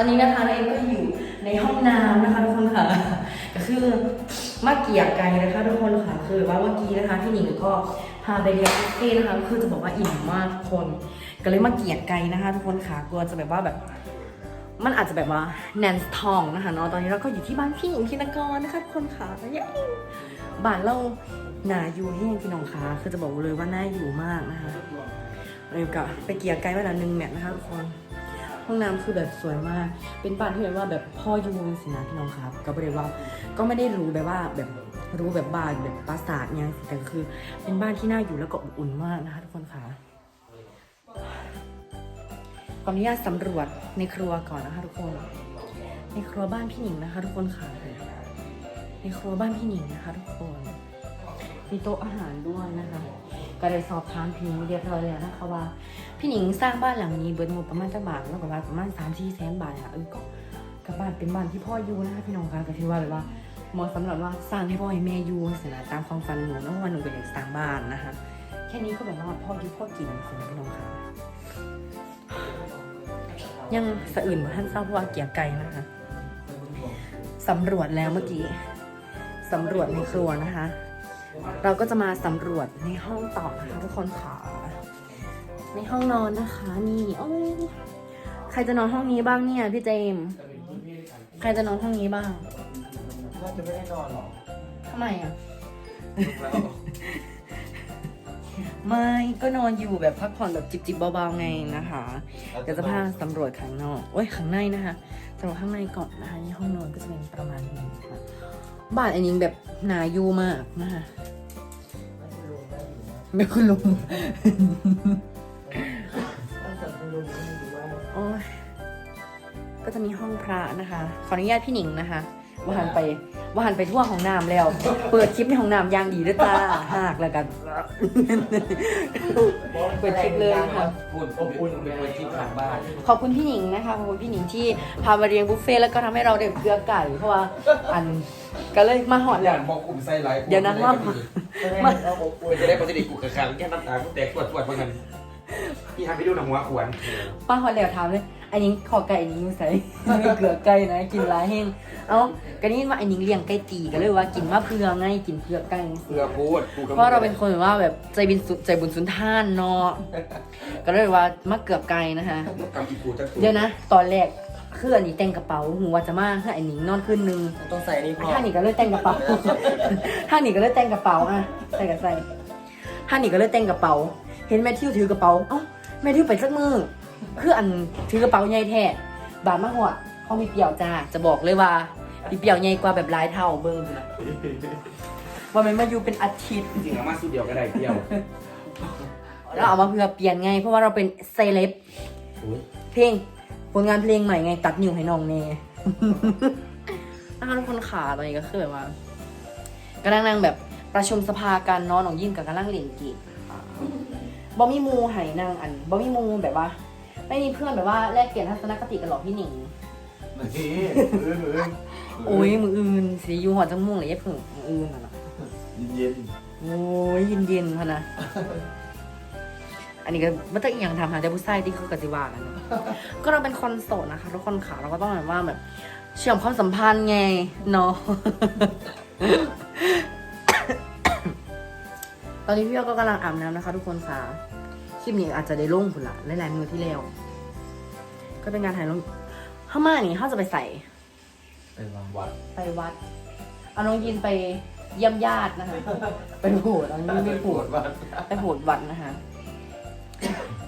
อนนี้นะคะน้องเอ็มก็อยู่ในห้องน้ำนะคะทุกคนค่ะ ก็คือมาเกียกไกลนะคะทุกคนค่ะ คือว่าเมื่อกี้นะคะพี่หนิงก็พาไปเรียนบุฟเฟ่นะคะคือจะบอกว่าอิ่มมากทุกคน ก็เลยมาเกียกไกลนะคะ ทุกคนค่ะกลัวจะแบบว่าแบบมันอาจจะแบบว่าแนนทองนะคะเนาะตอนนี้เราก็อยู่ที่บ้านพี่หญิงพินกรนะคะทุกคนค่ะเย้บ้านเราหนาอยู่ให้พี่น้องค่ะคือจะบอกเลยว่าน่าอยู่มากนะคะเร็วกับไปเกียร์ไกลมาแล้วนึ่งแมทนะคะทุกคน ห้องน้ำคือแบบสวยมาก เป็นบ้านที่แบบว่าแบบพ่ออยู่สินะพี่น้องครับก็ไม่ได้ว่าก็ไม่ได้รู้แบบว่าแบบรู้แบบบ้านแบบปราสาทเนี่ยแต่คือเป็นบ้านที่น่าอยู่แล้วก็อบอุ่นมากนะคะทุกคนค่ะขออนุญาตสำรวจในครัวก่อนนะคะทุกคน ในครัวบ้านพี่หนิงนะคะ ทุกคนค่ะ ในครัวบ้านพี่หนิงนะคะ ทุกคนมีโต๊ะอาหารด้วยนะคะ ก็ได้สอบถามพี่หนิงเรียบร้อยแล้วนะคะว่า พี่หนิงสร้างบ้านหลังนี้เบิดงบประมาณจะบาทแล้วก็ว่าประมาณสามสี่แสนบาทค่ะเออก็กับบ้านเป็นบ้านที่พ่ออยู่นะคะพี่น้องคะก็ถือว่าแบบว่าเหมาะสำหรับว่าสร้างให้พ่อให้แม่อยู่สนะตามความฝันหนูนะว่าหนูเป็นอยากสร้างบ้านนะคะแค่นี้ก็แบบว่าพ่ออยู่พ่อกินสนะพี่น้องคะยังสะอื่นเหมือนท่านเศร้าเพราะว่าเกียร์ไกลนะคะสำรวจแล้วเมื่อกี้สำรวจในครัวนะคะ เราก็จะมาสำรวจในห้องต่อนะคะทุกคนค่ะ ในห้องนอนนะคะนี่โอ้ยใครจะนอนห้องนี้บ้างเนี่ยพี่เจมส์ใครจะนอนห้องนี้บ้างน่าจะไม่ได้นอนหรอกทำไมอะแล้วไม่ก็นอนอยู่แบบพักผ่อนแบบจิบๆเบาๆไงนะคะเดี๋ยวจะพาสำรวจข้างนอกโอ้ยข้างในนะคะสำรวจข้างในก่อนนะคะนี่ห้องนอนก็จะเป็นประมาณนี้ค่ะบ้านอันนี้แบบหนาอยู่มากนะคะไม่คุณลุง ตั้งแต่คุณลุงก็ไม่รู้ว่าโอ้ยก็จะมีห้องพระนะคะ ขออนุญาตพี่หนิงนะคะ ว่าหันไปว่าหันไปทั่วห้องน้ำแล้ว เปิดคลิปในห้องน้ำอย่างดีด้วยจ้าหากแล้วกัน เปิดคลิปเลยค่ะ อุ่นอบอุ่นเป็นคนที่ผ่านบ้านขอบคุณพี่หนิงนะคะขอบคุณพี่หนิงที่พามาเรียงบุฟเฟ่ต์แล้วก็ทำให้เราได้เกลือไก่เพราะว่าอันก็เลยมาหอดอแล้ย่าว งบอกกลุ่มไส้ไลฟ์เดี๋ยวนะว่ามันเอาอบอุ่นจะได้ปกติกูกระคังแค่น้ำตากูแตกปวดปวดเหมือนกัน พี่ทำไปดูหนังหัวขวนป้าหอดแล้วถามเลยอันนี้ขอไก่อันนี้อยู่ใส่ไม่เกลือไก่นะ กินหลายแห้งเอ้าก็นี่ว่าอันนี้เลี้ยงไก่ตีก็เลยว่ากินมะเพือไงกินเพือไก่เพื่อพูดกูเพราะเราเป็นคนแบบว่าแบบใจบินสุใจบุญสุนท่านเนาะก็เลยว่ามาเกือบไก่นะคะ กำอีกูจะเดี๋ยวนะ ตอนแรกคืออันนี้แต่งกระเป๋าหัวจะมาให้อันนี้นอนขึ้นนึงต้องใส่นี่พอท่านี่ก็เลยแต่งกระเป๋าท่านี่ก็เลยแต่งกระเป๋าอะใส่กับใส่ท่านี่ก็เลยแต่งกระเป๋า เห็นแม่ทิวถือกระเป๋าเอ้าแม่ทิวไปสักมือ คืออันถือกระเป๋าใหญ่แท้บาทมาหอดเขามีเปี่ยวจ้า จะบอกเลยว่ามีเปี่ยวใหญ่กว่าแบบหลายเท่าเบิ้งนะว่ามันมาอยู่เป็นอาทิตย์ จริงๆเอามาสู้เดียวก็ได้เที่ยวแล้วเอามาเพื่อเปลี่ยนไง เพราะว่าเราเป็นเซเลบโอ้ยเพลงผลงานเพลงใหม่ไงตัดนิ้วให้น้องเน่ นะคะทุกคนขาตอนนี้ก็คือแบบว่ากำลังนั่งแบบประชุมสภากันเนาะน้องยิ่งกับกำลังเล่นเกม บอมีมูไห้นางอันบอมีมูแบบว่า ไม่มีเพื่อนแบบว่าแลกเปลี่ยนทัศนคติกันหรอกพี่หนิงนี่มือมือโอ้ยมืออื่นสีอยู่หัวจังม่วงเลยยัดผึ่งมืออื่นน่ะเนาะเย็นโอ้ยเย็นเย็นๆพะนะอันนี้ก็ไม่ต้องอีกอย่างทำหาแต่ผู้ชายที่คือกติวากันเนอะก็เราเป็นคนโสดนะคะทุกคนค่ะเราก็ต้องแบบว่าแบบเชื่อมความสัมพันธ์ไงเนาะตอนนี้พี่ยอก็กำลังอาบน้ำนะคะ ทุกคนค่ะค ลิปนี้อาจจะได้ลงผุนละหลายๆมือที่แล้ว ก็เป็นการถ่ายลงข้ามานี่เขาจะไปใส่ๆเป็นวางวัดไปวัด เอาน้องยินไปเยี่ยมญาตินะคะ ไปโหดเอาน้องยินไปโหดวัดไปโหดวัดนะคะ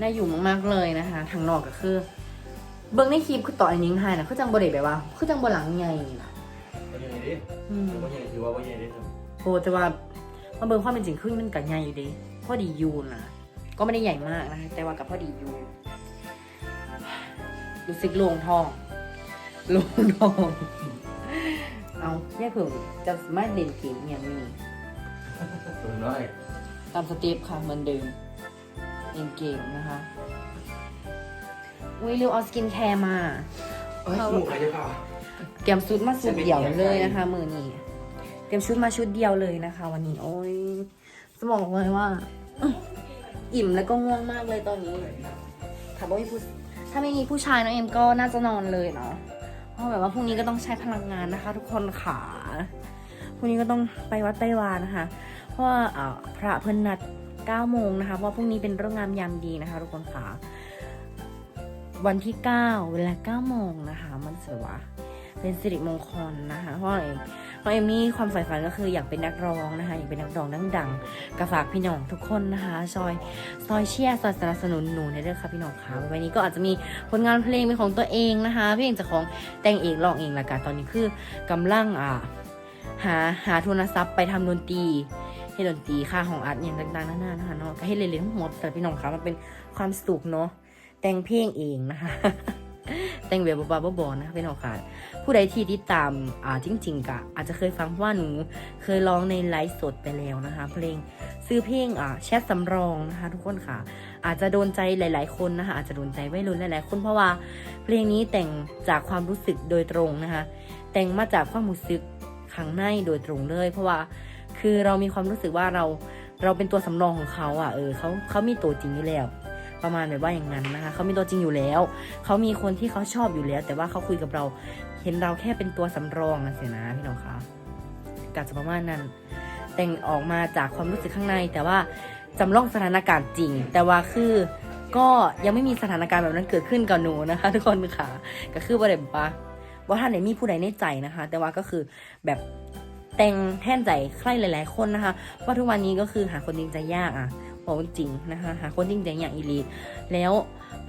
น่าอยู่มากๆเลยนะคะ ทางนอกก็คือ เบิ้งในคลิปคือต่ออันนิ้งไห้นะคือจังบริแบบว่าคือจังบหลังไงนะเป็นยังไงดิอืมว่ายังถือว่าว่ายังไงดิโอ้แต่ว่ามาเบิ้งความเป็นจริงขึ้นมันกับใหญ่อยู่ดีพอดีอยูนะ ก็ไม่ได้ใหญ่มากนะคะแต่ว่ากับพอดีอยูรู้สึกโล่งท้องโล่งท้องเอาแย่เพิ่งจะสามารถเล่นเกมอย่างนี้ตัวน้อยตามสเต็ปค่ะเหมือนเดิมเล่นเกมนะคะอุ้ยเร็วเอาสกินแคร์มาเอ้ยหมูอะไรเปล่าเตรียมชุดมาชุดเดียวเลยนะคะ มือนี้เตรียมชุดมาชุดเดียวเลยนะคะ วันนี้ โอ้ยจะบอกเลยว่า อิ่มแล้วก็ง่วงมากเลยตอนนี้ถ้าไม่มีผู้ถ้าไม่มีผู้ชายน้องเอ็มก็น่าจะนอนเลยเนาะเพราะแบบว่าพรุ่งนี้ก็ต้องใช้พลังงานนะคะ ทุกคนขาพรุ่งนี้ก็ต้องไปวัดไต้วานนะคะ เพราะว่าพระเพิ่นนัด9โมงนะคะเพราะว่าพรุ่งนี้เป็นเรื่องงามยามดีนะคะ ทุกคนค่ะวันที่ 9 เวลา9โมงนะคะ มันถือว่าเป็นสิริมงคลนะคะ เพราะอะ ไรเพราะเอมมี่ความใฝ่ฝันก็คืออยากเป็นนักร้องนะคะอยากเป็นนักร้องดังๆกระฝากพี่น้องทุกคนนะคะซอยซอยเชียร์ซอยสนับสนุนหนูในเรื่องค่ะพี่น้องค่ะวันนี้ก็อาจจะมีผลงานเพลงเป็นของตัวเองนะคะเพลงจากของแต่งเองร้องเองละกันตอนนี้คือกำลังอ่าหาหาทุนทรัพย์ไปทำดนตรีให้ดนตรีค่าของอาร์ตอย่างต่างๆนานานะคะเนาะก็ให้เล่นๆหัวสำหรับพี่น้องค่ะมันเป็นความสุขเนาะแต่งเพลงเองนะคะ แต่งแบบบ้าๆบอๆนะคะพี่น้องค่ะ ผู้ใดที่ติดตามอ่าจริง ๆกะอาจจะเคยฟังเพราะว่าหนูเคยร้องในไลฟ์สดไปแล้วนะคะ เพลงซื้อเพลงอ่าแชทสำรองนะคะ ทุกคนค่ะ อาจจะโดนใจหลาย ๆ คนนะคะ อาจจะโดนใจวัยรุ่นหลายๆคนเพราะว่า เพลงนี้แต่งจากความรู้สึกโดยตรงนะคะ แต่งมาจากความรู้สึกข้างในโดยตรงเลย เพราะว่าคือเรามีความรู้สึกว่าเราเราเป็นตัวสำรองของเขาอะเออเขาเขามีตัวจริงอยู่แล้ว ประมาณแบบว่าอย่างนั้นนะคะเขามีตัวจริงอยู่แล้ว เขามีคนที่เขาชอบอยู่แล้ว แต่ว่าเขาคุยกับเรา เห็นเราแค่เป็นตัวสำรองนะเสียนะพี่น้องคะกาจะประมาณนั้น แต่งออกมาจากความรู้สึกข้างใน แต่ว่าจำลองสถานการณ์จริง แต่ว่าคือก็ยังไม่มีสถานการณ์แบบนั้นเกิดขึ้นกับหนูนะคะ ทุกคนค่ะ ก็คือว่าแบบว่าว่าท่านไหนมีผู้ใดในใจนะคะ แต่ว่าก็คือแบบแต่งแท่นใจใครหลาย ๆ คนนะคะ เพราะทุกวันนี้ก็คือหาคนจริงใจยากอะ บอกจริงนะคะหาคนจริงใจอย่างอีลีแล้ว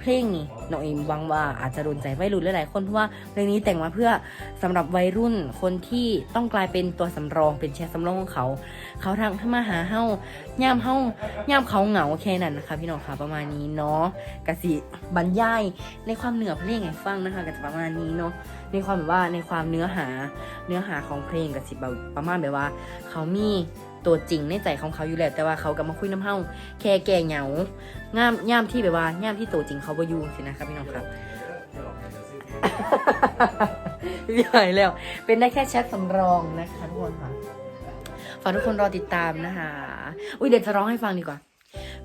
เพลงนี้น้องเอ็มหวังว่าอาจจะโดนใจวัยรุ่นหลายๆคนเพราะว่าเพลงนี้แต่งมาเพื่อสำหรับวัยรุ่นคนที่ต้องกลายเป็นตัวสำรองเป็นแชร์สำรองของเขา เขาทางถ้ามาหาเฮาย่ามเฮาย่ามเขาเหงาแค่นั้นนะคะ พี่น้องค่ะประมาณนี้เนาะกสิบรรยายในความเหนือเพลงให้ฟังนะคะก็จะประมาณนี้เนาะในความแบบว่าในความเนื้อหาเนื้อหาของเพลงกสิบประมาณแบบว่า เขามี ตัวจริงในใจของเขาอยู่แล้วแต่ว่าเขาก็มาคุยน้ำเฮาแค่แก่เหงางามย่ามที่แบบว่าย่ามที่ตัวจริงเขาบ่อยู่สินะครับพี่น้องครับใหญ่แล้ว เป็นได้แค่แชทสำรองนะคะทุกคนค่ะฝากทุกคนรอติดตามนะคะอุ้ยเดี๋ยวจะร้องให้ฟังดีกว่า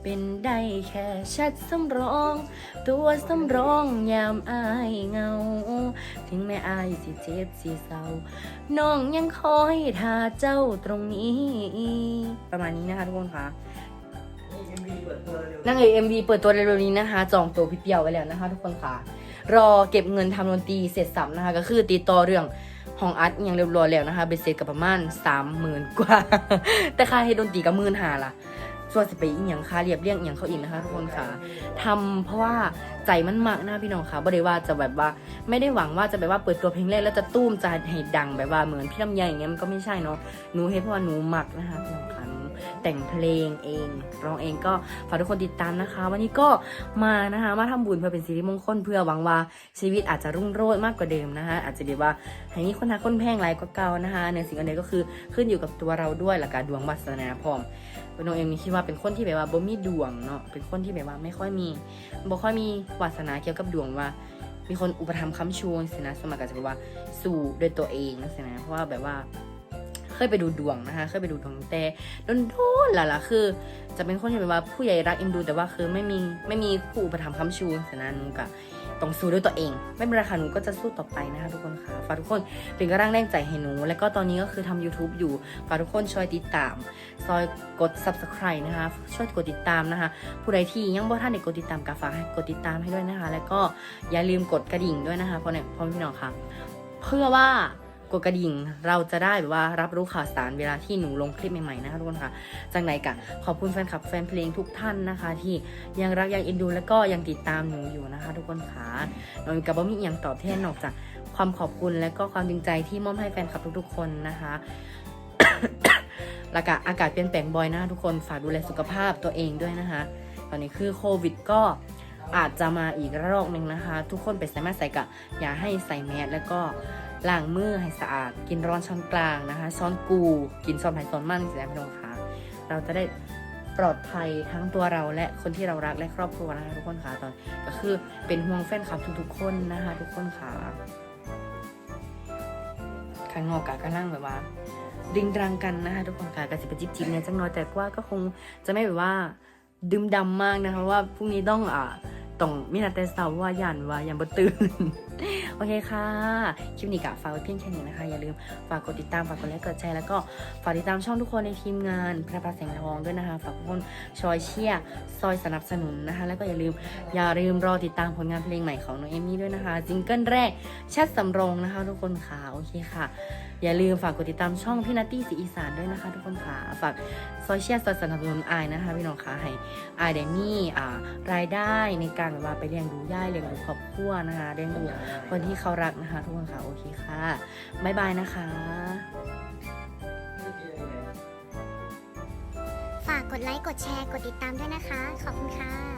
เป็นได้แค่แชทสำรอง ตัวสำรองยามอายเหงา ถึงแม่อายสิเจ็บสิเศร้าน้องยังคอยท่าเจ้าตรงนี้ ประมาณนี้นะคะทุกคนค่ะนางเอกเอ็มวีเปิดตัวเร็วๆนี้นะคะ จองตัวพี่เปียวไว้แล้วนะคะ ทุกคนค่ะ รอเก็บเงินทำดนตรีเสร็จสับนะคะ ก็คือติดต่อเรื่องห้องอัดอหย่างเรียบร้อยแล้วนะคะเบสเซ็ตกับประมาณสามหมื่นกว่า แต่ค่าเฮดดนตรีก็หมื่นหาล่ะ ส่วนสิไปอีกอย่างค่าเรียบเรียงอย่างเขาอีกนะคะทุกคนค่ะทำเพราะว่าใจมันมากนะพี่น้องค่ะบ่ได้ว่าจะแบบว่าไม่ได้หวังว่าจะแบบว่าเปิดตัวเพลงแรกแล้วจะตุ้มจะให้ดังแบบว่าเหมือนพี่ลำไยอย่างเงี้ยมันก็ไม่ใช่เนาะหนูเฮ็ดเพราะว่าหนูมักนะคะพี่น้องค่ะหนูแต่งเพลงเองร้องเองก็ฝากทุกคนติดตามนะคะ วันนี้ก็มานะคะมาทำบุญเพื่อเป็นสิริมงคลเพื่อหวังว่าชีวิตอาจจะรุ่งโรจน์มากกว่าเดิมนะคะอาจจะแบบว่าให้มีคนทักคนแพงหลายกว่าเก่านะคะในสิ่งอันใดก็คือขึ้นอยู่กับตัวเราด้วยและการดวงวาสนาพร้อม เป็น้องเอ็มคิดว่าเป็นคนที่แบบว่าบ่มีดวงเนาะเป็นคนที่แบบว่าไม่ค่อยมีบ่ค่อยมีวาสนาเกี่ยวกับดวงว่า มีคนอุปถัมภ์ค้ำชูสินะสมัครก็จะแบบว่าสู่ด้วยตัวเองนะสินะเพราะว่าแบบว่าเคยไปดูดวงนะคะ เคยไปดูดวงแต่โดนโดนๆล่ะล่ะคือ จะเป็นคนที่แบบว่าผู้ใหญ่รักเอ็นดู แต่ว่าคือไม่มีไม่มีผู้อุปถัมภ์ค้ำชูสินะหนูกะ ต้องสู้ด้วยตัวเอง ไม่เป็นไรค่ะหนูก็จะสู้ต่อไปนะคะทุกคนค่ะฝากทุกคนเป็นกำลังแรงใจให้หนู และก็ตอนนี้ก็คือทำ YouTube อยู่ฝากทุกคนช่วยติดตาม ซอยกด subscribe นะคะช่วยกดติดตามนะคะ ผู้ใดที่ยังบ่ท่านได้กดติดตามก็ฝากให้กดติดตามให้ด้วยนะคะ แล้วก็อย่าลืมกดกระดิ่งด้วยนะคะเพราะเนี่ยพ่อพี่น้องค่ะ เพื่อว่า กดกระดิ่งเราจะได้แบบว่ารับรู้ข่าวสารเวลาที่หนูลงคลิปใหม่ๆนะคะทุกคนค่ะจากไหนกะขอบคุณแฟนคลับแฟนเพลงทุกท่านนะคะ ที่ยังรักยังเอ็นดู แล้วก็ยังติดตามหนูอยู่นะคะ ทุกคนค่ะน้อกับบ่มีอย่างตอบแทนนอกจากความขอบคุณและก็ความจริงใจที่มอบให้แฟนคลับทุกๆ คนนะคะล้วก็อากาศเปลี่ยนแปลงบ่อยนะคะทุกคนฝากดูแลสุขภาพตัวเองด้วยนะคะ ตอนนี้คือโควิดก็อาจจะมาอีกระลอกหนึ่งนะคะ ทุกคนไปใส่มาใส่กะอย่าให้ใส่แมสแล้วก็ ล้างมือให้สะอาด กินร้อนช้อนกลางนะคะ ช้อนกู กินช้อนไผ่ช้อนมั่นสินะพี่น้องคะเราจะได้ปลอดภัยทั้งตัวเราและคนที่เรารักและครอบครัวนะคะทุกคนค่ะตอนก็คือเป็นห่วงแฟนคลับทุกๆคนนะคะทุกคนค่ะข้างนอกกะก็นั่งแบบว่าดึงดังกันนะคะทุกคนค่ะกระสิบจิบจิบเนี่ยจังน้อยแต่ว่าก็คงจะไม่แบบว่าดื่มดำมากนะคะว่าพรุ่งนี้ต้องอ่าต้องมีนาแต่สาร์ว่ายันว่ายันบ่ตื่น โอเคค่ะ คลิปนี้กะฝากไว้เพียงแค่นี้นะคะ อย่าลืมฝากกดติดตาม ฝากกดไลค์ กดแชร์ แล้วก็ฝากติดตามช่องทุกคนในทีมงานพระประแสงทองด้วยนะคะ ฝากทุกคนชอยเชียร์ซอยสนับสนุนนะคะ แล้วก็อย่าลืม อย่าลืมรอติดตามผลงานเพลงใหม่ของน้องเอมี่ด้วยนะคะซิงเกิลแรกชัดสำโรงนะคะ ทุกคนค่ะ โอเคค่ะ อย่าลืมฝากกดติดตามช่องพี่นัตตี้สีอีสานด้วยนะคะ ทุกคนค่ะ ฝากซอยเชียร์ซอยสนับสนุนอายนะคะพี่น้องค่ะให้อายไดมี่รายได้ในการแบบว่าไปเลี้ยงดูย่ายเลี้ยงดูครอบ ครัวนะคะเลี้ยงดูคนที่เขารักนะคะ ทุกคนค่ะโอเคค่ะบ๊ายบายนะคะ ฝากกดไลค์ กดแชร์ กดติดตามด้วยนะคะ ขอบคุณค่ะ